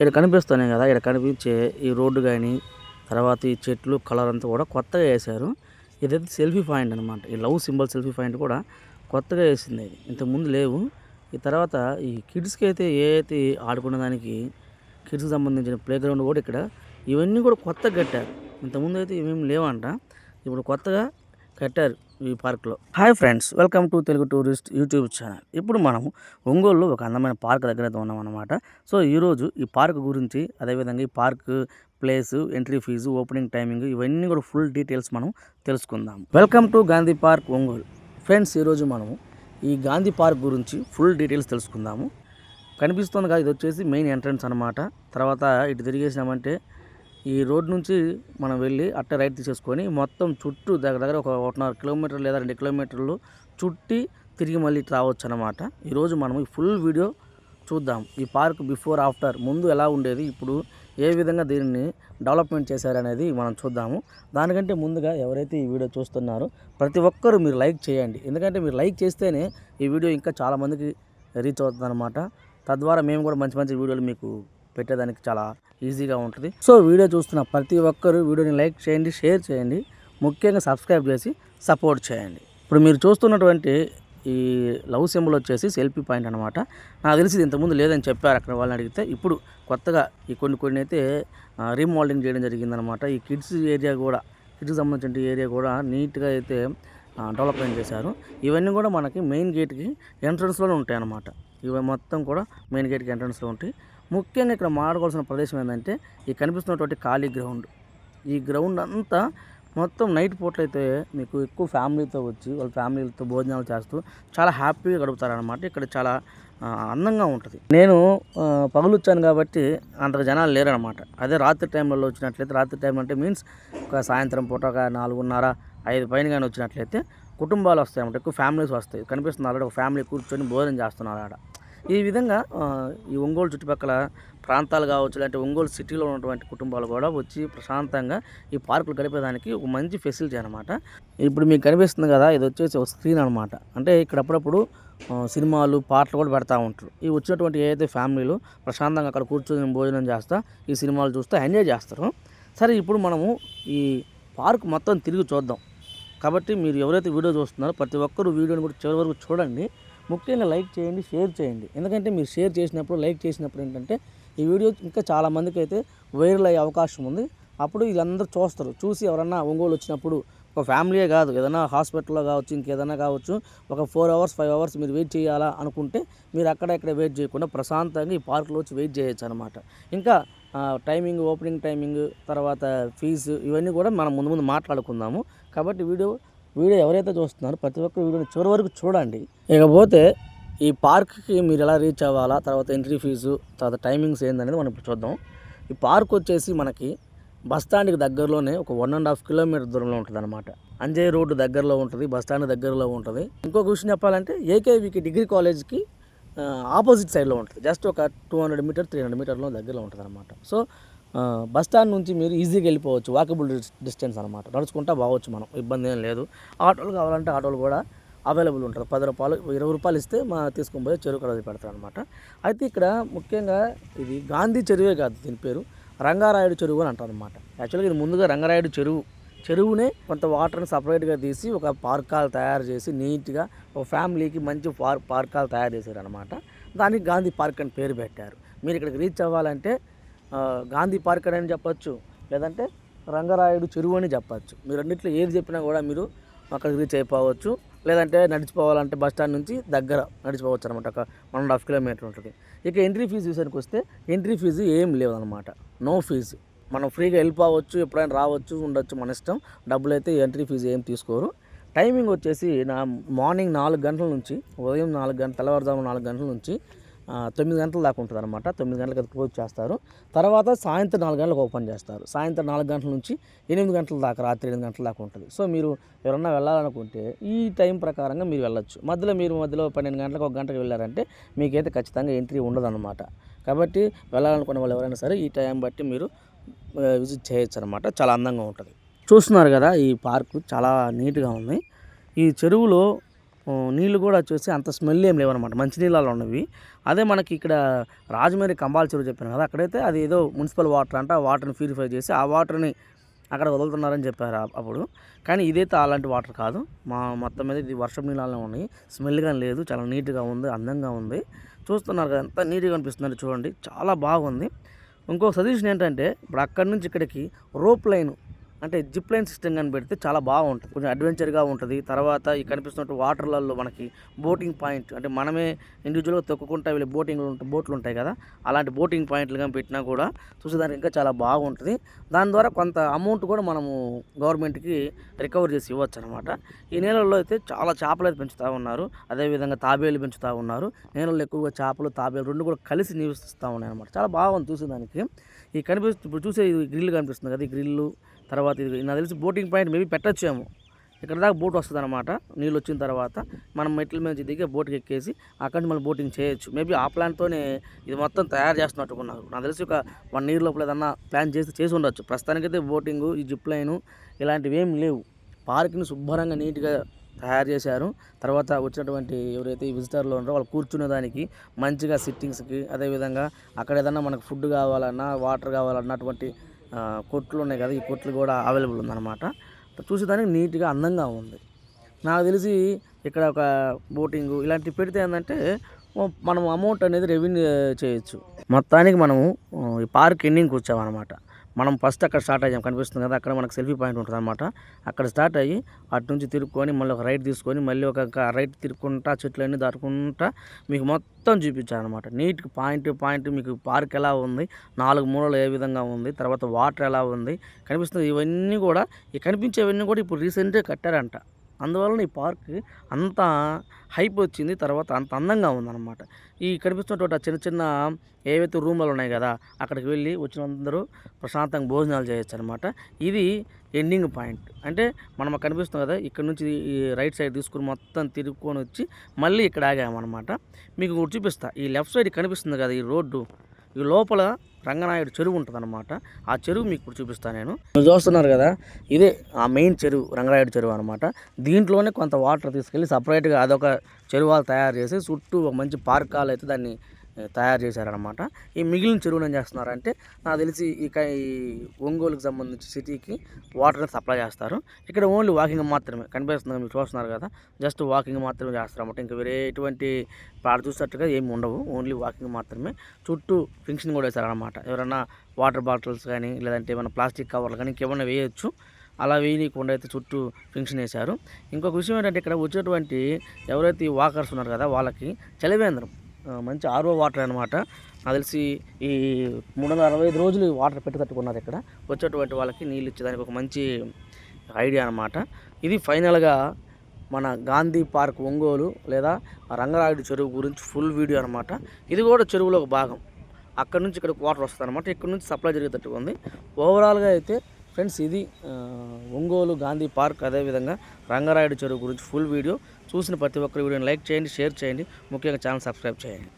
ఇక్కడ కనిపిస్తున్నాయి కదా ఇక్కడ కనిపించే ఈ రోడ్డు కానీ తర్వాత ఈ చెట్లు కలర్ అంతా కూడా కొత్తగా వేశారు. ఇదైతే సెల్ఫీ పాయింట్ అనమాట ఈ లవ్ సింబల్ సెల్ఫీ పాయింట్ కూడా కొత్తగా వేసింది ఇది. ఇంతకుముందు లేవు. ఈ తర్వాత ఈ కిడ్స్కి అయితే ఏదైతే ఆడుకునే దానికి కిడ్స్కి సంబంధించిన ప్లే గ్రౌండ్ కూడా ఇక్కడ ఇవన్నీ కూడా కొత్తగా కట్టారు. ఇంతకుముందు అయితే ఇవేమి లేవంట. ఇప్పుడు కొత్తగా కట్టారు. ఈ పార్క్లో. Hi friends welcome to Telugu tourist YouTube channel. ఇప్పుడు మనం ఒంగోలులో ఒక అందమైన పార్క్ దగ్గర అయితే ఉన్నాం అనమాట సో ఈరోజు ఈ పార్క్ గురించి అదేవిధంగా ఈ park place entry fee opening timing ఇవన్నీ కూడా ఫుల్ డీటెయిల్స్ మనం తెలుసుకుందాం. Welcome to Gandhi park Ongole. Friends ఈరోజు మనము ఈ గాంధీ పార్క్ గురించి ఫుల్ డీటెయిల్స్ తెలుసుకుందాము. కనిపిస్తుంది కాదు ఇది వచ్చేసి మెయిన్ ఎంట్రన్స్ అనమాట తర్వాత ఇటు తిరిగేసినామంటే ఈ రోడ్ నుంచి మనం వెళ్ళి అట్ట రైట్ తీసేసుకొని మొత్తం చుట్టూ దగ్గర దగ్గర ఒక ఒకటిన్నర కిలోమీటర్ లేదా రెండు కిలోమీటర్లు చుట్టి తిరిగి మళ్ళీ రావచ్చు అనమాట ఈరోజు మనం ఈ ఫుల్ వీడియో చూద్దాం. ఈ పార్క్ బిఫోర్ ఆఫ్టర్ ముందు ఎలా ఉండేది ఇప్పుడు ఏ విధంగా దీనిని డెవలప్మెంట్ చేశారనేది మనం చూద్దాము. దానికంటే ముందుగా ఎవరైతే ఈ వీడియో చూస్తున్నారో ప్రతి ఒక్కరూ మీరు లైక్ చేయండి. ఎందుకంటే మీరు లైక్ చేస్తేనే ఈ వీడియో ఇంకా చాలామందికి రీచ్ అవుతుందనమాట తద్వారా మేము కూడా మంచి మంచి వీడియోలు మీకు పెట్టేదానికి చాలా ఈజీగా ఉంటుంది. సో వీడియో చూస్తున్న ప్రతి ఒక్కరూ వీడియోని లైక్ చేయండి షేర్ చేయండి ముఖ్యంగా సబ్స్క్రైబ్ చేసి సపోర్ట్ చేయండి. ఇప్పుడు మీరు చూస్తున్నటువంటి ఈ లవ్ సింబల్ వచ్చేసి సెల్ఫీ పాయింట్ అనమాట నాకు తెలిసి ఇంతకుముందు లేదని చెప్పారు అక్కడ వాళ్ళని అడిగితే ఇప్పుడు కొత్తగా ఈ కొన్ని కొన్ని అయితే రీమోడలింగ్ చేయడం జరిగిందనమాట ఈ కిడ్స్ ఏరియా కూడా కిడ్స్కి సంబంధించిన ఏరియా కూడా నీట్గా అయితే డెవలప్మెంట్ చేశారు. ఇవన్నీ కూడా మనకి మెయిన్ గేట్కి ఎంట్రన్స్లోనే ఉంటాయి అన్నమాట ఇవి మొత్తం కూడా మెయిన్ గేట్కి ఎంట్రన్స్లో ఉంటాయి. ముఖ్యంగా ఇక్కడ మాట్లాడుకోవాల్సిన ప్రదేశం ఏంటంటే ఈ కనిపిస్తున్నటువంటి ఖాళీ గ్రౌండ్. ఈ గ్రౌండ్ అంతా మొత్తం నైట్ పూటలు అయితే మీకు ఎక్కువ ఫ్యామిలీతో వచ్చి వాళ్ళ ఫ్యామిలీలతో భోజనాలు చేస్తూ చాలా హ్యాపీగా గడుపుతారనమాట ఇక్కడ చాలా అందంగా ఉంటుంది. నేను పగులు వచ్చాను కాబట్టి అంతగా జనాలు లేరనమాట అదే రాత్రి టైంలో వచ్చినట్లయితే రాత్రి టైం అంటే మీన్స్ ఒక సాయంత్రం పూట ఒక నాలుగున్నర ఐదు పైన కానీ వచ్చినట్లయితే కుటుంబాలు వస్తాయి అన్నమాట ఎక్కువ ఫ్యామిలీస్ వస్తాయి. కనిపిస్తుంది ఆల్రెడీ ఒక ఫ్యామిలీ కూర్చొని భోజనం చేస్తున్నారు ఆడ. ఈ విధంగా ఈ ఒంగోలు చుట్టుపక్కల ప్రాంతాలు కావచ్చు లేదంటే ఒంగోలు సిటీలో ఉన్నటువంటి కుటుంబాలు కూడా వచ్చి ప్రశాంతంగా ఈ పార్కులు గడిపేదానికి ఒక మంచి ఫెసిలిటీ అనమాట ఇప్పుడు మీకు కనిపిస్తుంది కదా ఇది వచ్చేసి ఒక స్క్రీన్ అనమాట అంటే ఇక్కడ అప్పుడప్పుడు సినిమాలు పాటలు కూడా పెడతా ఉంటారు. ఈ వచ్చినటువంటి ఏదైతే ఫ్యామిలీలు ప్రశాంతంగా అక్కడ కూర్చొని భోజనం చేస్తా ఈ సినిమాలు చూస్తూ ఎంజాయ్ చేస్తారు. సరే ఇప్పుడు మనము ఈ పార్క్ మొత్తం తిరిగి చూద్దాం. కాబట్టి మీరు ఎవరైతే వీడియో చూస్తున్నారో ప్రతి ఒక్కరు వీడియోని కూడా చివరి వరకు చూడండి. ముఖ్యంగా లైక్ చేయండి షేర్ చేయండి. ఎందుకంటే మీరు షేర్ చేసినప్పుడు లైక్ చేసినప్పుడు ఏంటంటే ఈ వీడియో ఇంకా చాలా మందికి అయితే వైరల్ అయ్యే అవకాశం ఉంది. అప్పుడు వీళ్ళందరూ చూస్తారు. చూసి ఎవరన్నా ఒంగోలు వచ్చినప్పుడు ఒక ఫ్యామిలీయే కాదు ఏదైనా హాస్పిటల్లో కావచ్చు ఇంకేదైనా కావచ్చు ఒక ఫోర్ అవర్స్ ఫైవ్ అవర్స్ మీరు వెయిట్ చేయాలా అనుకుంటే మీరు అక్కడ ఇక్కడ వెయిట్ చేయకుండా ప్రశాంతంగా ఈ పార్క్లో వచ్చి వెయిట్ చేయొచ్చు అనమాట ఇంకా టైమింగ్ ఓపెనింగ్ టైమింగ్ తర్వాత ఫీజు ఇవన్నీ కూడా మనం ముందు ముందు మాట్లాడుకుందాము. కాబట్టి వీడియో వీడియో ఎవరైతే చూస్తున్నారో ప్రతి ఒక్క వీడియోని చివరి వరకు చూడండి. ఇకపోతే ఈ పార్క్కి మీరు ఎలా రీచ్ అవ్వాలా తర్వాత ఎంట్రీ ఫీజు తర్వాత టైమింగ్స్ ఏందనేది మనం ఇప్పుడు చూద్దాం. ఈ పార్క్ వచ్చేసి మనకి బస్ స్టాండ్కి దగ్గరలోనే ఒక వన్ అండ్ హాఫ్ కిలోమీటర్ దూరంలో ఉంటుంది అనమాట అంజయ్ రోడ్డు దగ్గరలో ఉంటుంది బస్ స్టాండ్ దగ్గరలో ఉంటుంది. ఇంకొక విషయం చెప్పాలంటే ఏకేవికి డిగ్రీ కాలేజ్కి ఆపోజిట్ సైడ్లో ఉంటుంది. జస్ట్ ఒక two hundred metre three hundred మీటర్లో దగ్గరలో ఉంటుంది అనమాట సో బస్టాండ్ బస్ స్టాండ్ నుంచి మీరు ఈజీగా వెళ్ళిపోవచ్చు వాకబుల్ డిస్టెన్స్ అనమాట నడుచుకుంటా పోవచ్చు మనం ఇబ్బంది ఏం లేదు. ఆటోలు కావాలంటే ఆటోలు కూడా అవైలబుల్ ఉంటుంది పది రూపాయలు ఇరవై రూపాయలు ఇస్తే మా తీసుకొని పోయి చెరువు కడ పెడతారు అనమాట అయితే ఇక్కడ ముఖ్యంగా ఇది గాంధీ చెరువే కాదు దీని పేరు రంగారాయుడు చెరువు అని అంటారు అనమాట యాక్చువల్గా ఇది ముందుగా రంగారాయుడు చెరువు. చెరువునే కొంత వాటర్ని సపరేట్గా తీసి ఒక పార్కాలు తయారు చేసి నీట్గా ఒక ఫ్యామిలీకి మంచి పార్క్ పార్కాలు తయారు చేశారు అనమాట దానికి గాంధీ పార్క్ అని పేరు పెట్టారు. మీరు ఇక్కడికి రీచ్ అవ్వాలంటే గాంధీ పార్క్ అని చెప్పచ్చు లేదంటే రంగరాయుడు చెరువు అని చెప్పచ్చు. మీరు అన్నింటిలో ఏది చెప్పినా కూడా మీరు అక్కడికి రీచ్ అయిపోవచ్చు లేదంటే నడిచిపోవాలంటే బస్ స్టాండ్ నుంచి దగ్గర నడిచిపోవచ్చు అనమాట ఒక వన్ అండ్ హాఫ్ కిలోమీటర్ ఉంటుంది. ఇక ఎంట్రీ ఫీజు విషయానికి వస్తే ఎంట్రీ ఫీజు ఏం లేదనమాట నో ఫీజు మనం ఫ్రీగా వెళ్ళిపోవచ్చు ఎప్పుడైనా రావచ్చు ఉండొచ్చు మన ఇష్టం. డబ్బులు అయితే ఎంట్రీ ఫీజు ఏం తీసుకోరు. టైమింగ్ వచ్చేసి నా మార్నింగ్ నాలుగు గంటల నుంచి ఉదయం నాలుగు గంటల తెల్లవారుజాము నాలుగు గంటల నుంచి తొమ్మిది గంటల దాకా ఉంటుంది అనమాట తొమ్మిది గంటలకు క్లోజ్ చేస్తారు. తర్వాత సాయంత్రం నాలుగు గంటలకు ఓపెన్ చేస్తారు. సాయంత్రం నాలుగు గంటల నుంచి ఎనిమిది గంటల దాకా రాత్రి ఎనిమిది గంటల దాకా ఉంటుంది. సో మీరు ఎవరన్నా వెళ్ళాలనుకుంటే ఈ టైం ప్రకారంగా మీరు వెళ్ళొచ్చు. మధ్యలో మీరు మధ్యలో పన్నెండు గంటలకు ఒక గంటకు వెళ్ళారంటే మీకైతే ఖచ్చితంగా ఎంట్రీ ఉండదన్నమాట. కాబట్టి వెళ్ళాలనుకునే వాళ్ళు ఎవరైనా సరే ఈ టైం బట్టి మీరు విజిట్ చేయొచ్చు అనమాట చాలా అందంగా ఉంటుంది. చూస్తున్నారు కదా ఈ పార్కు చాలా నీట్గా ఉంది. ఈ చెరువులో నీళ్ళు కూడా వచ్చేసి అంత స్మెల్ ఏం లేవన్నమాట. మంచినీళ్ళలో ఉన్నవి. అదే మనకి ఇక్కడ రాజమండ్రి కంబాల చెరువు చెప్పాను కదా అక్కడైతే అది ఏదో మున్సిపల్ వాటర్ అంట ఆ వాటర్ని ప్యూరిఫై చేసి ఆ వాటర్ని అక్కడ వదులుతున్నారని చెప్పారు అప్పుడు. కానీ ఇదైతే అలాంటి వాటర్ కాదు. మా మొత్తం మీద ఇది వర్షం నీళ్ళనే ఉన్నాయి. స్మెల్ కానీ లేదు చాలా నీట్గా ఉంది అందంగా ఉంది. చూస్తున్నారు కదా ఎంత నీట్గా అనిపిస్తుంది చూడండి. చాలా బాగుంది. ఇంకో సజెషన్ ఏంటంటే ఇప్పుడు అక్కడి నుంచి ఇక్కడికి రోప్ లైన్ అంటే జిప్ లైన్ సిస్టమ్ కానీ పెడితే చాలా బాగుంటుంది. కొంచెం అడ్వెంచర్గా ఉంటుంది. తర్వాత ఈ కనిపిస్తున్నట్టు వాటర్లలో మనకి బోటింగ్ పాయింట్ అంటే మనమే ఇండివిజువల్గా తొక్కుకుంటా వెళ్ళి బోటింగ్ బోట్లు ఉంటాయి కదా అలాంటి బోటింగ్ పాయింట్లు కానీ పెట్టినా కూడా చూసేదానికి ఇంకా చాలా బాగుంటుంది. దాని ద్వారా కొంత అమౌంట్ కూడా మనము గవర్నమెంట్కి రికవర్ చేసి ఇవ్వచ్చు అనమాట ఈ నీళ్ళల్లో అయితే చాలా చేపలు అయితే పెంచుతూ ఉన్నారు. అదేవిధంగా తాబేలు పెంచుతూ ఉన్నారు. నీళ్ళల్లో ఎక్కువగా చేపలు తాబేలు రెండు కూడా కలిసి నివసిస్తూ ఉన్నాయి అనమాట చాలా బాగుంది చూసేదానికి. ఈ కనిపిస్తు ఇప్పుడు చూసే గ్రిల్ కనిపిస్తుంది కదా ఈ గ్రిల్లు తర్వాత ఇది నాకు తెలిసి బోటింగ్ పాయింట్ మేబీ పెట్టచ్చేమో. ఇక్కడ దాకా బోట్ వస్తుంది అనమాట నీళ్ళు వచ్చిన తర్వాత మనం మెట్ల మీద దిగి బోట్కి ఎక్కేసి అక్కడి నుంచి మళ్ళీ బోటింగ్ చేయొచ్చు. మేబీ ఆ ప్లాన్తోనే ఇది మొత్తం తయారు చేస్తున్నట్టుకున్నారు నాకు తెలిసి ఒక వన్ ఇయర్ లోపల ఏదన్నా ప్లాన్ చేసి చేసి ఉండొచ్చు. ప్రస్తుతానికైతే బోటింగ్ ఈ జిప్ లైను ఇలాంటివి ఏం లేవు. పార్క్ని శుభ్రంగా నీట్గా తయారు చేశారు. తర్వాత వచ్చినటువంటి ఎవరైతే విజిటర్లు ఉన్నారో వాళ్ళు కూర్చునే దానికి మంచిగా సిట్టింగ్స్కి అదేవిధంగా అక్కడ ఏదన్నా మనకు ఫుడ్ కావాలన్నా వాటర్ కావాలన్నటువంటి కొట్లు ఉన్నాయి కదా ఈ కొట్లు కూడా అవైలబుల్ ఉందన్నమాట. చూసేదానికి నీట్గా అందంగా ఉంది. నాకు తెలిసి ఇక్కడ ఒక బోటింగ్ ఇలాంటివి పెడితే ఏంటంటే మనం అమౌంట్ అనేది రెవెన్యూ చేయొచ్చు. మొత్తానికి మనము ఈ పార్క్ ఎండింగ్కి వచ్చామన్నమాట. మనం ఫస్ట్ అక్కడ స్టార్ట్ అయ్యాం. కనిపిస్తుంది కదా అక్కడ మనకు సెల్ఫీ పాయింట్ ఉంటుంది అనమాట అక్కడ స్టార్ట్ అయ్యి అటు నుంచి తిరుక్కొని మళ్ళీ ఒక రైట్ తీసుకొని మళ్ళీ ఒక రైట్ తిరుక్కుంటా చెట్లన్నీ దాటుకుంటా మీకు మొత్తం చూపించాను అనమాట నీట్ పాయింట్ పాయింట్ మీకు పార్క్ ఎలా ఉంది నాలుగు మూలలు ఏ విధంగా ఉంది తర్వాత వాటర్ ఎలా ఉంది కనిపిస్తుంది. ఇవన్నీ కూడా ఈ కనిపించేవన్నీ కూడా ఇప్పుడు రీసెంట్గా కట్టారంట. అందువలన ఈ పార్క్ అంత హైప్ వచ్చింది తర్వాత అంత అందంగా ఉందన్నమాట. ఈ కనిపిస్తున్నటువంటి ఆ చిన్న చిన్న ఏవైతే రూములు ఉన్నాయి కదా అక్కడికి వెళ్ళి వచ్చిన అందరూ ప్రశాంతంగా భోజనాలు చేయొచ్చు అనమాట ఇది ఎండింగ్ పాయింట్. అంటే మనం కనిపిస్తుంది కదా ఇక్కడ నుంచి ఈ రైట్ సైడ్ తీసుకుని మొత్తం తిరుక్కొని వచ్చి మళ్ళీ ఇక్కడ ఆగామన్నమాట. మీకు ఒకటి చూపిస్తా. ఈ లెఫ్ట్ సైడ్ కనిపిస్తుంది కదా ఈ రోడ్డు. ఈ లోపల రంగనాయుడు చెరువు ఉంటుంది అనమాట ఆ చెరువు మీకు ఇప్పుడు చూపిస్తాను నేను. మీరు చూస్తున్నారు కదా ఇదే ఆ మెయిన్ చెరువు రంగనాయుడు చెరువు అనమాట దీంట్లోనే కొంత వాటర్ తీసుకెళ్ళి సపరేట్గా అదొక చెరువాలు తయారు చేసి చుట్టూ ఒక మంచి పార్కాలు అయితే దాన్ని తయారు చేశారనమాట ఈ మిగిలిన చెరువును ఏం చేస్తున్నారంటే నాకు తెలిసి ఇక ఈ ఒంగోలుకి సంబంధించి సిటీకి వాటర్ సప్లై చేస్తారు. ఇక్కడ ఓన్లీ వాకింగ్ మాత్రమే. కనిపిస్తుంది మీరు చూస్తున్నారు కదా జస్ట్ వాకింగ్ మాత్రమే చేస్తారు అన్నమాట ఇంకా వేరే ఎటువంటి పాడ చూసినట్టుగా ఏమి ఉండవు. ఓన్లీ వాకింగ్ మాత్రమే. చుట్టూ ఫింక్షన్ కూడా వేశారనమాట ఎవరైనా వాటర్ బాటిల్స్ కానీ లేదంటే ఏమైనా ప్లాస్టిక్ కవర్లు కానీ ఇంకేమైనా వేయొచ్చు. అలా వేయనీయకుండా అయితే చుట్టూ ఫింక్షన్ వేశారు. ఇంకొక విషయం ఏంటంటే ఇక్కడ వచ్చేటువంటి ఎవరైతే ఈ వాకర్స్ ఉన్నారు కదా వాళ్ళకి చలివేంద్రం మంచి ఆర్ఓ వాటర్ అనమాట నాకు తెలిసి ఈ మూడు వందల అరవై ఐదు రోజులు ఈ వాటర్ పెట్టి తట్టుకున్నారు ఇక్కడ. వచ్చేటువంటి వాళ్ళకి నీళ్ళు ఇచ్చేదానికి ఒక మంచి ఐడియా అనమాట ఇది ఫైనల్గా మన గాంధీ పార్క్ ఒంగోలు లేదా రంగరాయుడు చెరువు గురించి ఫుల్ వీడియో అనమాట ఇది కూడా చెరువులో ఒక భాగం. అక్కడ నుంచి ఇక్కడ వాటర్ వస్తుంది అనమాట ఇక్కడ నుంచి సప్లై జరిగేటట్టుగా ఉంది. ఓవరాల్గా అయితే ఫ్రెండ్స్ ఇది ఒంగోలు గాంధీ పార్క్ అదేవిధంగా రంగరాయుడు చెరువు గురించి ఫుల్ వీడియో. చూసిన ప్రతి ఒక్కరి వీడియోని లైక్ చేయండి షేర్ చేయండి. ముఖ్యంగా ఛానల్ సబ్స్క్రైబ్ చేయండి.